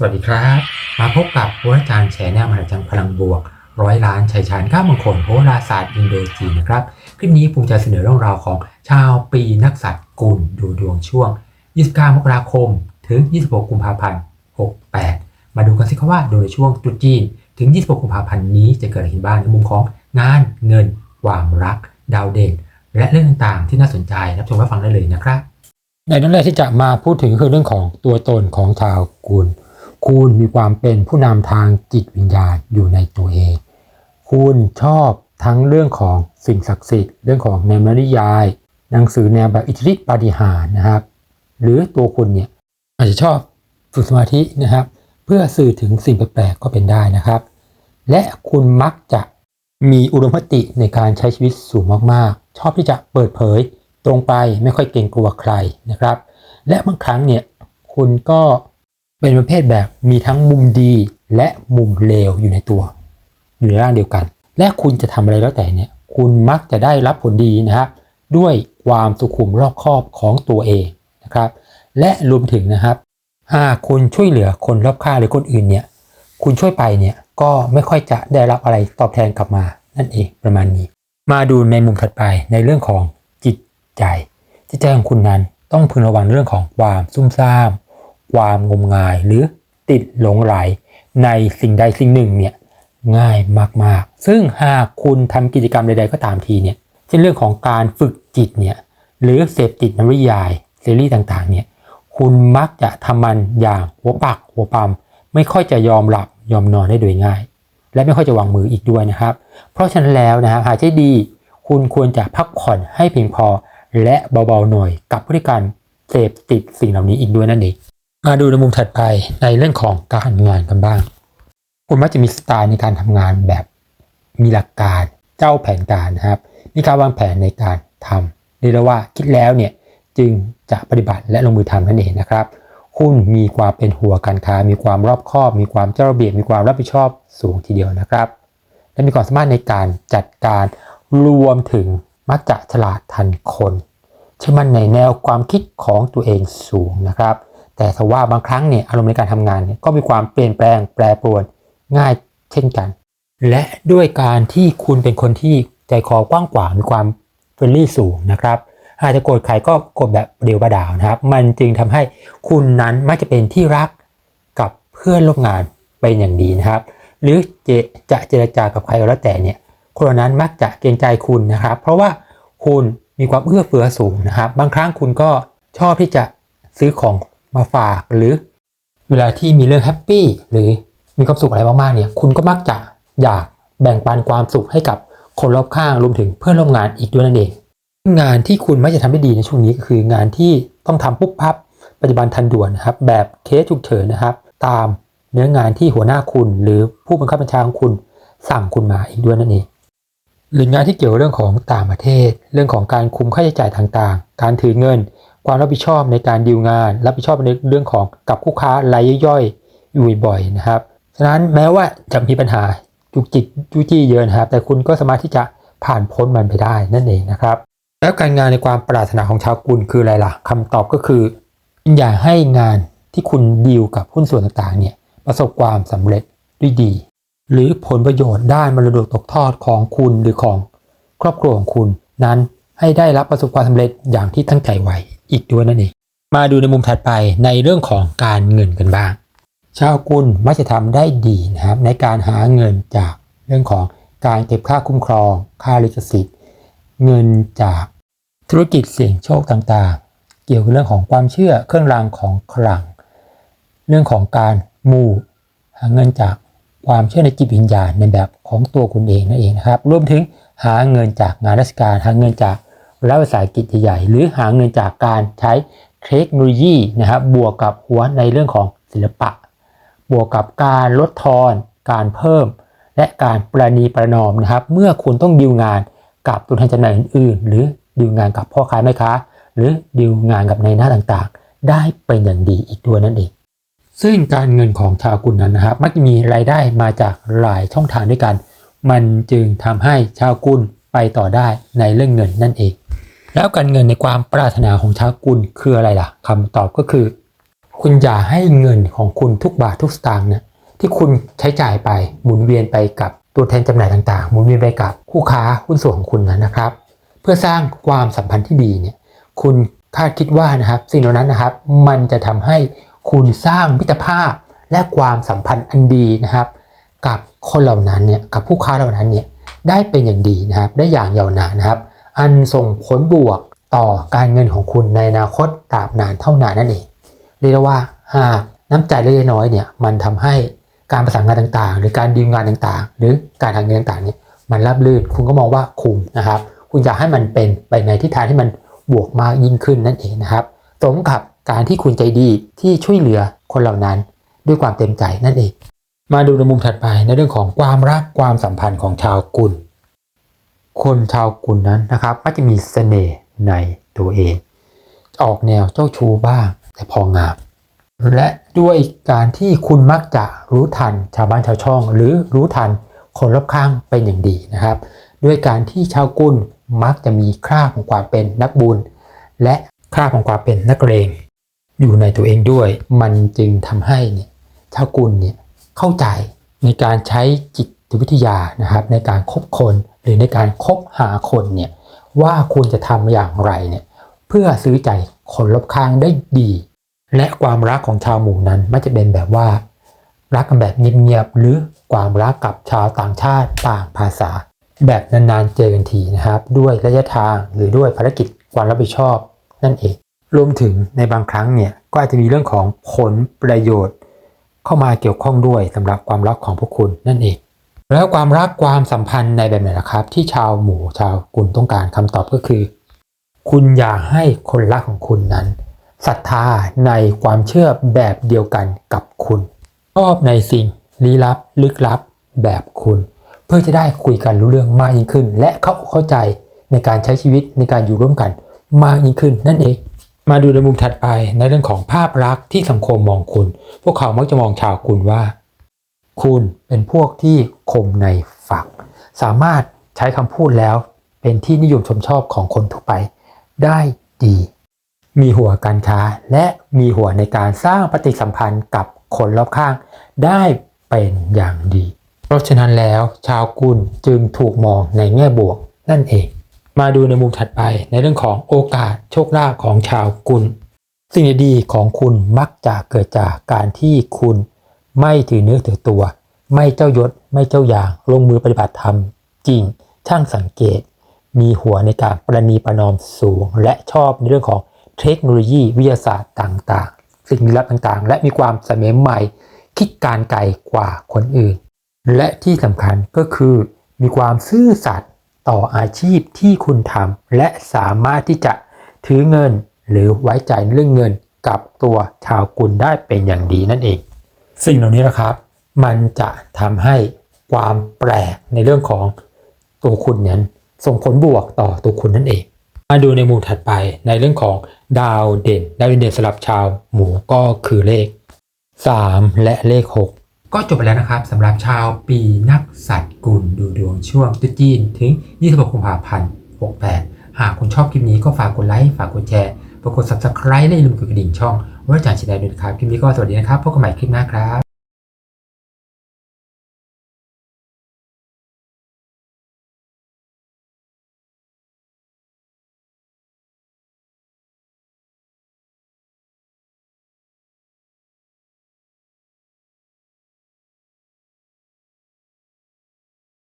สวัสดีครับ มาพบกับโหราจารย์แชร์แนวมหาจังพลังบวก ร้อยล้านชัยชาญข้ามมงคลโหราศาสตร์อินโดจีนนะครับ คลิปนี้ผมจะเสนอเรื่องราวของชาวปีนักษัตริย์กุลดูดวงช่วง 29 มกราคม ถึง 26 กุมภาพันธ์ 68 มาดูกันสิครับว่าโดยในช่วงตรุษจีน ถึง 26 กุมภาพันธ์นี้จะเกิดอะไรขึ้นบ้างในมุมของงานเงิน ความรัก ดาวเด่น และเรื่องต่างๆ ที่น่าสนใจรับชมรับฟังได้เลยนะครับ ในเรื่องแรกที่จะมาพูดถึงคือเรื่องของตัวตนของชาวกุล คุณมีความเป็นผู้นำทางจิตวิญญาณอยู่ในตัวเอง คุณชอบทั้งเรื่องของสิ่งศักดิ์สิทธิ์ เรื่องของแนวนิยาย หนังสือแนวแบบอิทธิฤทธิปาฏิหาริย์นะครับ หรือตัวคุณเนี่ยอาจจะชอบฝึกสมาธินะครับ เพื่อสื่อถึงสิ่งแปลกๆก็เป็นได้นะครับ และคุณมักจะมีอุดมคติในการใช้ชีวิตสูงมากๆ ชอบที่จะเปิดเผยตรงไปไม่ค่อยเกรงกลัวใครนะครับ และบางครั้งเนี่ยคุณก็ เป็นประเภทแบบมีทั้งมุมดีและมุมเลวอยู่ในตัว อยู่ในร่างเดียวกัน และคุณจะทำอะไรแล้วแต่เนี่ย คุณมักจะได้รับผลดีนะครับด้วยความสุขุมรอบคอบของตัวเองนะครับ และรวมถึงนะครับหากคุณช่วยเหลือคนรอบข้างหรือคนอื่นเนี่ย คุณช่วยไปเนี่ยก็ไม่ค่อยจะได้รับอะไรตอบแทนกลับมา นั่นเองประมาณนี้ มาดูในมุมถัดไปในเรื่องของจิตใจ จิตใจของคุณนั้นต้องพึงระวังเรื่องของความซุ่มซ่าม ความงมงายหรือติดหลงไหลในสิ่งใดสิ่งหนึ่งเนี่ยง่ายมากๆ ซึ่งหากคุณทำกิจกรรมใดๆก็ตามทีเนี่ยเช่นเรื่องของการฝึกจิตเนี่ยหรือเสพติดนวิยายซีรีส์ต่างๆเนี่ยคุณมักจะทำมันอย่างหัวปักหัวปั๊มไม่ค่อยจะยอมหลับยอมนอนได้โดยง่าย และไม่ค่อยจะวางมืออีกด้วยนะครับ เพราะฉะนั้นแล้วนะฮะหากใช้ดี คุณควรจะพักผ่อนให้เพียงพอ และเบาๆหน่อยกับพฤติกรรมเสพติดสิ่งเหล่านี้อีกด้วยนั่นเอง มาดูในมุมถัดไปในเรื่องของการงานกันบ้าง คุณมักจะมีสไตล์ในการทำงานแบบมีหลักการเจ้าแผนการนะครับ มีการวางแผนในการทำเรียกว่าคิดแล้วเนี่ยจึงจะปฏิบัติและลงมือทำนั่นเองนะครับ คุณมีความเป็นหัวการค้า มีความรอบคอบ มีความเจ้าระเบียบ มีความรับผิดชอบสูงทีเดียวนะครับ และมีความสามารถในการจัดการรวมถึงมักจะฉลาดทันคนเชื่อมั่นในแนวความคิดของตัวเองสูงนะครับ แต่ถ้าว่าบางครั้งเนี่ยอารมณ์ในการทำงานเนี่ยก็มีความเปลี่ยนแปลงแปรปรวนง่ายเช่นกัน และด้วยการที่คุณเป็นคนที่ใจคอกว้างขวางมีความเฟรนลี่สูงนะครับอาจจะโกรธใครก็โกรธแบบเดียวประดาวนะครับ มันจึงทำให้คุณนั้นมักจะเป็นที่รักกับเพื่อนร่วมงานเป็นอย่างดีนะครับ หรือเจจะเจรจากับใครก็แล้วแต่เนี่ยคนนั้นมักจะเกรงใจคุณนะครับ เพราะว่าคุณมีความเอื้อเฟื้อสูงนะครับ บางครั้งคุณก็ชอบที่จะซื้อของ มาฝากหรือ เวลาที่มีเรื่องแฮปปี้หรือมีความสุขอะไรมากๆเนี่ยคุณก็มักจะอยากแบ่งปันความสุขให้กับคนรอบข้างรวมถึงเพื่อนร่วมงานอีกด้วยนั่นเอง งานที่คุณไมักจะทำได้ดีในช่วงนี้ก็คืองานที่ต้องทำปุ๊บพับปัจจุบันทันด่วนนะครับแบบเคสฉุกเฉินนะครับ ตามเนื้องานที่หัวหน้าคุณ หรือผู้บังคับบัญชาของคุณสั่งคุณมาอีกด้วยนั่นเองหรืองานที่เกี่ยวเรื่องของต่างประเทศ เรื่องของการคุมค่าใช้จ่ายต่างๆ การถือเงิน ความรับผิดชอบในการดีลงาน รับผิดชอบในเรื่องของกับคู่ค้ารายย่อยๆอยู่บ่อยนะครับฉะนั้นแม้ว่าจะมีปัญหาจุกจิกจู้จี้เยอะนะครับ แต่คุณก็สามารถที่จะผ่านพ้นมันไปได้นั่นเองนะครับ แล้วการงานในความปรารถนาของชาวกุลคืออะไรล่ะคำตอบก็คือ อย่าให้งานที่คุณดีลกับหุ้นส่วนต่างๆเนี่ยประสบความสำเร็จด้วยดี หรือผลประโยชน์ด้านมรดกตกทอดของคุณหรือของครอบครัวของคุณนั้นให้ได้รับประสบความสำเร็จอย่างที่ตั้งใจไว้ อีกด้วยนั่นเองมาดูในมุมถัดไปในเรื่องของการเงินกันบ้าง ชาวกุลมักจะทำได้ดีนะครับในการหาเงินจากเรื่องของการเก็บค่าคุ้มครอง ค่าลิขสิทธิ์ เงินจากธุรกิจเสี่ยงโชคต่างๆ เกี่ยวกับเรื่องของความเชื่อเครื่องรางของขลัง เรื่องของการมูหาเงินจากความเชื่อในจิตวิญญาณในแบบของตัวคุณเองนั่นเองนะครับ รวมถึงหาเงินจากงานราชการ หาเงินจาก รัฐวิสาหกิจใหญ่หรือหาเงินจากการใช้เทคโนโลยีนะครับบวกกับหัวในเรื่องของศิลปะ บวกกับการลดทอน การเพิ่ม และการประนีประนอมนะครับ เมื่อคุณต้องดีลงานกับตัวแทนจำหน่ายอื่นๆ หรือดีลงานกับพ่อค้าแม่ค้า หรือดีลงานกับในหน้าต่างๆ ได้เป็นอย่างดีอีกด้วยนั่นเองซึ่งการเงินของชาวกุลนั้นนะครับมักมีรายได้มาจากหลายช่องทางด้วยกัน มันจึงทำให้ชาวกุลไปต่อได้ในเรื่องเงินนั่นเอง แล้วการเงินในความปรารถนาของชาวกุลคืออะไรล่ะคำตอบก็คือ คุณอย่าให้เงินของคุณทุกบาททุกสตางค์เนี่ยที่คุณใช้จ่ายไปหมุนเวียนไปกับตัวแทนจำหน่ายต่างๆ หมุนเวียนไปกับคู่ค้าหุ้นส่วนของคุณนะครับ เพื่อสร้างความสัมพันธ์ที่ดีเนี่ยคุณคาดคิดว่านะครับสิ่งเหล่านั้นนะครับ มันจะทำให้คุณสร้างมิตรภาพและความสัมพันธ์อันดีนะครับ กับคนเหล่านั้นเนี่ยกับผู้ค้าเหล่านั้นเนี่ยได้เป็นอย่างดีนะครับ ได้อย่างยาวนานนะครับ อันส่งผลบวกต่อการเงินของคุณในอนาคตตราบนานเท่านานนั่นเอง เรียกว่าหากน้ำใจเล็กน้อยเนี่ยมันทำให้การประสานงานต่างๆ หรือการดีลงานต่างๆ หรือการทางเงินต่างๆเนี่ยมันราบรื่นคุณก็มองว่าคุ้มนะครับ คุณอยากให้มันเป็นไปในทิศทางที่มันบวกมากยิ่งขึ้นนั่นเองนะครับสมกับการที่คุณใจดีที่ช่วยเหลือคนเหล่านั้นด้วยความเต็มใจนั่นเอง มาดูในมุมถัดไปในเรื่องของความรักความสัมพันธ์ของชาวกุล คนชาวกุลนั้นนะครับมักจะมีเสน่ห์ในตัวเอง ออกแนวเจ้าชู้บ้างแต่พองาม และด้วยการที่คุณมักจะรู้ทันชาวบ้านชาวช่อง หรือรู้ทันคนรอบข้างเป็นอย่างดีนะครับ ด้วยการที่ชาวกุลมักจะมีคราบของความเป็นนักบุญ และคราบของความเป็นนักเลงอยู่ในตัวเองด้วย มันจึงทำให้เนี่ยชาวกุลเนี่ยเข้าใจในการใช้จิตวิทยานะครับในการคบคน รือในการคบหาคนเนี่ยว่าคุณจะทำอย่างไรเนี่ยเพื่อซื้อใจคนรอบข้างได้ดี และความรักของชาวหมู่นั้นไม่จะเป็นแบบว่า รักกันแบบเงียบๆหรือความรักกับชาวต่างชาติต่างภาษา แบบนานๆเจอกันทีนะครับ ด้วยระยะทางหรือด้วยภารกิจความรับผิดชอบ นั่นเองรวมถึงในบางครั้งเนี่ยก็อาจจะมีเรื่องของผลประโยชน์ เข้ามาเกี่ยวข้องด้วยสำหรับความรักของพวกคุณนั่นเอง แล้วความรักความสัมพันธ์ในแบบไหนล่ะครับ ที่ชาวหมู่ชาวกุลต้องการคำตอบก็คือ คุณอย่าให้คนรักของคุณนั้นศรัทธาในความเชื่อแบบเดียวกันกับคุณชอบในสิ่งลี้ลับลึกลับแบบคุณ เพื่อจะได้คุยกันรู้เรื่องมากยิ่งขึ้น และเข้าเข้าใจในการใช้ชีวิตในการอยู่ร่วมกันมากยิ่งขึ้นนั่นเองมาดูในมุมถัดไปในเรื่องของภาพลักษณ์ที่สังคมมองคุณ พวกเขามักจะมองชาวกุลว่า คุณเป็นพวกที่คมในฝัก สามารถใช้คำพูดแล้วเป็นที่นิยมชมชอบของคนทั่วไปได้ดี มีหัวการค้าและมีหัวในการสร้างปฏิสัมพันธ์กับคนรอบข้างได้เป็นอย่างดี เพราะฉะนั้นแล้วชาวกุลจึงถูกมองในแง่บวกนั่นเอง มาดูในมุมถัดไปในเรื่องของโอกาสโชคลาภของชาวกุล สิ่งดีๆของคุณมักจะเกิดจากการที่คุณ ไม่ถือเนื้อถือตัว ไม่เจ้ายศ ไม่เจ้าอย่างลงมือปฏิบัติธรรม จริง ช่างสังเกต มีหัวในการประนีประนอมสูง และชอบในเรื่องของเทคโนโลยีวิทยาศาสตร์ต่างๆ สิ่งลี้ลับต่างๆ และมีความสมัยใหม่ คิดการไกลกว่าคนอื่น และที่สำคัญก็คือ มีความซื่อสัตย์ต่ออาชีพที่คุณทำและสามารถที่จะถือเงิน หรือไว้ใจเรื่องเงินกับตัวชาวกุลได้เป็นอย่างดีนั่นเอง สิ่งเหล่านี้นะครับ มันจะทำให้ความแปลกในเรื่องของตัวคุณนั้นส่งผลบวกต่อตัวคุณนั่นเอง มาดูในมุมถัดไปในเรื่องของดาวเด่น ดาวเด่นสำหรับชาวหมูก็คือเลข 3 และเลข 6 ก็จบไปแล้วนะครับสำหรับชาวปีนักสัตว์กุลดูดวงช่วงตุจีนถึง 26กุมภาพันธ์68 หากคุณชอบคลิปนี้ก็ฝากกดไลค์ ฝากกดแชร์ ฝากกด subscribe และอย่าลืมกดกระดิ่งช่อง ว่าอาจารย์ชินได้ด้วยครับคลิปนี้ก็สวัสดีนะครับพบกันใหม่คลิปหน้าครับ